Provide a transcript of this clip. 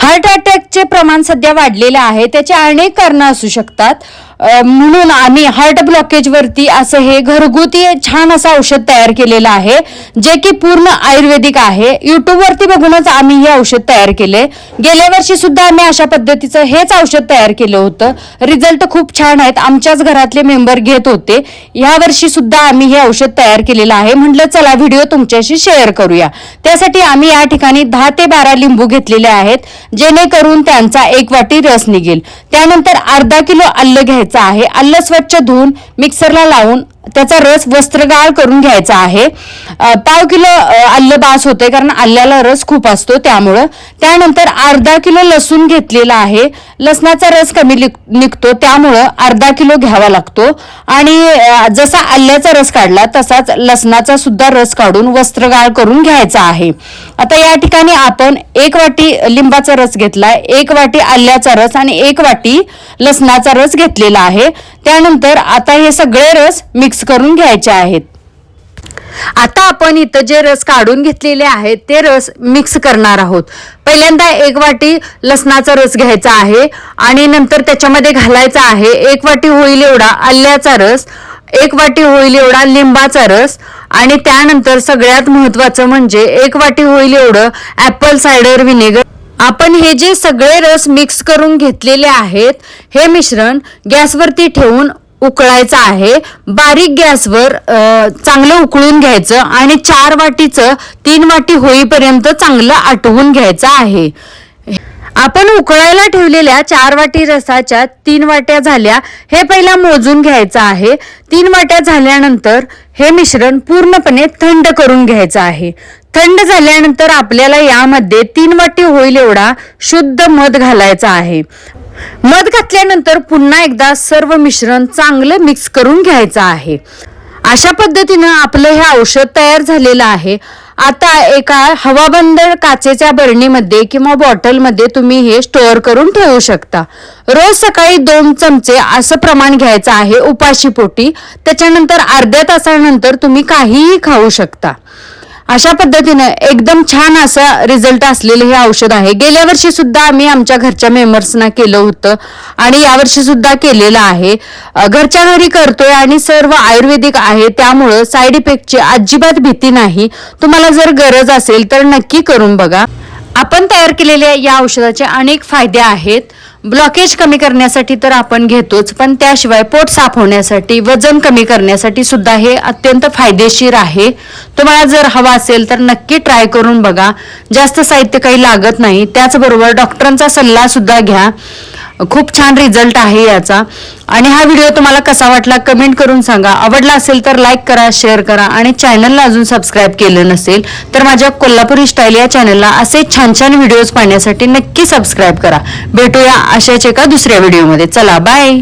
Heart अटॅकचे प्रमाण सध्या वाढलेले आहे. त्याचे अनेक कारणं असू शकतात. म्हणून आम्ही हार्ट ब्लॉकेजवरती असं हे घरगुती छान असं औषध तयार केलेलं आहे जे की पूर्ण आयुर्वेदिक आहे. युट्यूबवरती बघूनच आम्ही हे औषध तयार केले. गेल्या वर्षी सुद्धा आम्ही अशा पद्धतीचं हेच औषध तयार केलं होतं. रिझल्ट खूप छान आहेत. आमच्याच घरातले मेंबर घेत होते. या वर्षी सुद्धा आम्ही हे औषध तयार केलेलं आहे. म्हटलं चला व्हिडिओ तुमच्याशी शेअर करूया. त्यासाठी आम्ही या ठिकाणी दहा ते बारा लिंबू घेतलेले आहेत जेणेकरून त्यांचा एक वाटी रस निघेल. त्यानंतर अर्धा किलो आलं घ्यायचं आहे. आलं स्वच्छ धुवून मिक्सरला लावून त्याचा रस वस्त्रगाळ करून घ्यायचा आहे. पाव किलो अ, बास होते कारण आल्याला रस खूप असतो त्यामुळं. त्यानंतर अर्धा किलो लसूण घेतलेला आहे. लसणाचा रस कमी निघतो त्यामुळं अर्धा किलो घ्यावा लागतो. आणि जसा आल्याचा रस काढला तसाच लसणाचा सुद्धा रस काढून वस्त्रगाळ करून घ्यायचा आहे. आता या ठिकाणी आपण एक वाटी लिंबाचा रस घेतलाय एक वाटी आल्याचा रस आणि एक वाटी लसणाचा रस घेतलेला आहे. त्यानंतर आता हे सगळे रस मिक्स करून घ्यायचे आहेत. आता आपण इथं जे रस काढून घेतलेले आहेत ते रस मिक्स करणार आहोत. पहिल्यांदा एक वाटी लसणाचा रस घ्यायचा आहे आणि नंतर त्याच्यामध्ये घालायचा आहे एक वाटी होईल एवढा आल्याचा रस एक वाटी होईल एवढा लिंबाचा रस आणि त्यानंतर सगळ्यात महत्वाचं म्हणजे एक वाटी होईल एवढं ऍपल सायडर व्हिनेगर आपण हे जे सगळे रस मिक्स करून घेतलेले आहेत हे मिश्रण गॅसवरती ठेवून उकळायचं आहे. बारीक गॅसवर चांगलं उकळून घ्यायचं आणि चार वाटीचं तीन वाटी होईपर्यंत चांगलं आटवून घ्यायचं आहे. आपण उकळायला ठेवलेल्या चार वाटी रसाच्या तीन वाट्या झाल्या हे पहिला मोजून घ्यायचं आहे. तीन वाट्या झाल्यानंतर हे मिश्रण पूर्णपणे थंड करून घ्यायचं आहे. थंड झाल्यानंतर आपल्याला यामध्ये तीन वाटी होईल एवढा शुद्ध मध घालायचा आहे. मध घातल्यानंतर पुन्हा एकदा सर्व मिश्रण चांगलं मिक्स करून घ्यायचं आहे. अशा पद्धतीनं आपलं हे औषध तयार झालेलं आहे. आता एका हवाबंद काचेच्या बरणीमध्ये किंवा बॉटलमध्ये तुम्ही हे स्टोअर करून ठेवू शकता. रोज सकाळी दोन चमचे असं प्रमाण घ्यायचं आहे उपाशीपोटी त्याच्यानंतर अर्ध्या तासानंतर तुम्ही काहीही खाऊ शकता. अशा पद्धतीनं एकदम छान असा रिझल्ट असलेलं हे औषध आहे. गेल्या वर्षी सुद्धा आम्ही आमच्या घरच्या मेंबर्सना केलं होतं आणि यावर्षी सुद्धा केलेलं आहे. घरच्या घरी करतोय आणि सर्व आयुर्वेदिक आहे त्यामुळं साईड इफेक्टची अजिबात भीती नाही. तुम्हाला जर गरज असेल तर नक्की करून बघा. आपण तयार केलेल्या या औषधाचे अनेक फायदे आहेत. ब्लॉकेज कमी करण्यासाठी तर आपण घेतोच पण त्याशिवाय पोट साफ होण्यासाठी वजन कमी करण्यासाठी सुद्धा हे अत्यंत फायदेशीर आहे. तुम्हाला जर हवा असेल तर नक्की ट्राय करून बघा. जास्त साहित्य काही लागत नाही. त्याचबरोबर डॉक्टरांचा सल्ला सुद्धा घ्या. खूप छान रिझल्ट आहे याचा. आणि हा व्हिडिओ तुम्हाला कसा वाटला कमेंट करून सांगा. आवडला असेल तर लाईक करा शेअर करा आणि चॅनलला अजून सबस्क्राईब केलं नसेल तर माझ्या कोल्हापुरी स्टाईल या चॅनलला असे छान छान व्हिडिओज पाहण्यासाठी नक्की सबस्क्राईब करा. भेटूया अशाच एका दुसऱ्या व्हिडिओमध्ये चला बाय